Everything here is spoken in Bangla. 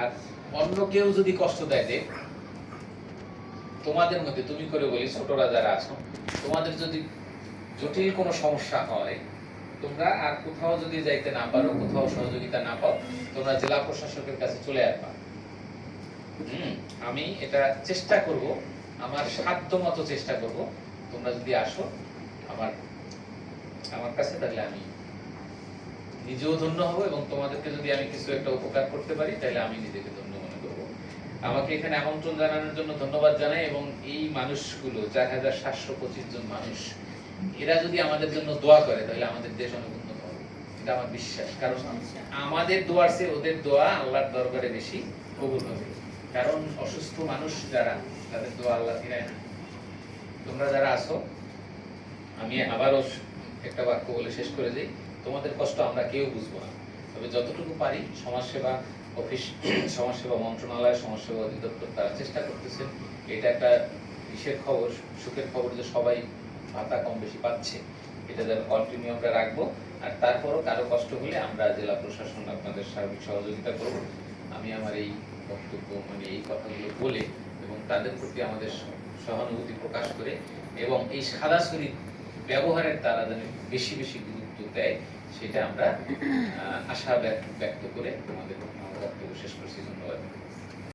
আর অন্য কেউ যদি কষ্ট দেয় দেখ তোমাদের মধ্যে তুমি করে বলি ছোটরা যারা আছো, তোমাদের যদি জটিল কোনো সমস্যা হয়, তোমরা আর কোথাও যদি যাইতে না পারো, কোথাও সহযোগিতা না পাও, তোমরা জেলা প্রশাসকের কাছে চলে আসবা। আমি এটা চেষ্টা করব, আমার সাধ্য মতো চেষ্টা করব, তোমরা যদি আসো, আমার আমার কাছে তাহলে আমি নিজেও ধন্য হব এবং তোমাদেরকে যদি আমি কিছু একটা উপকার করতে পারি, তাহলে আমি নিজেকে ধন্য মনে করব। আমাকে এখানে আমন্ত্রণ জানানোর জন্য ধন্যবাদ জানাই এবং এই মানুষগুলো, চার হাজার সাতশো পঁচিশ জন মানুষ, এরা যদি আমাদের জন্য দোয়া করে, তাহলে আমাদের দেশ অনেক উন্নত হবে। এটা আমার বিশ্বাস। কারণ আমাদের দোয়ার চেয়ে ওদের দোয়া আল্লাহর দরবারে বেশি কবুল হবে। কারণ অসুস্থ মানুষ যারা, তাদের দোয়া আল্লাহ ফিরায় না। তোমরা যারা আছো, আমি আবারও একটা বাক্য বলে শেষ করে দিই। তোমাদের কষ্ট আমরা কেউ বুঝব না। তবে যতটুকু পারি সমাজসেবা অফিস, সমাজসেবা মন্ত্রণালয়, সমাজসেবা অধিদপ্তর তারা চেষ্টা করতেছেন এটা একটা বিশের খবর, সুখের খবর যে সবাই ভাতা কম বেশি পাচ্ছে। এটা যেন কন্টিনিউ আমরা রাখব। আর তারপরও কারও কষ্ট হলে আমরা জেলা প্রশাসন আপনাদের সার্বিক সহযোগিতা করব। আমি আমার এই বক্তব্য মানে এই কথাগুলো বলে এবং তাদের প্রতি আমাদের সহানুভূতি প্রকাশ করে এবং এই সাদা শরীর ব্যবহারের তারা যেন বেশি বেশি গুরুত্ব দেয় সেটা আমরা আশা ব্যক্ত করে আমাদের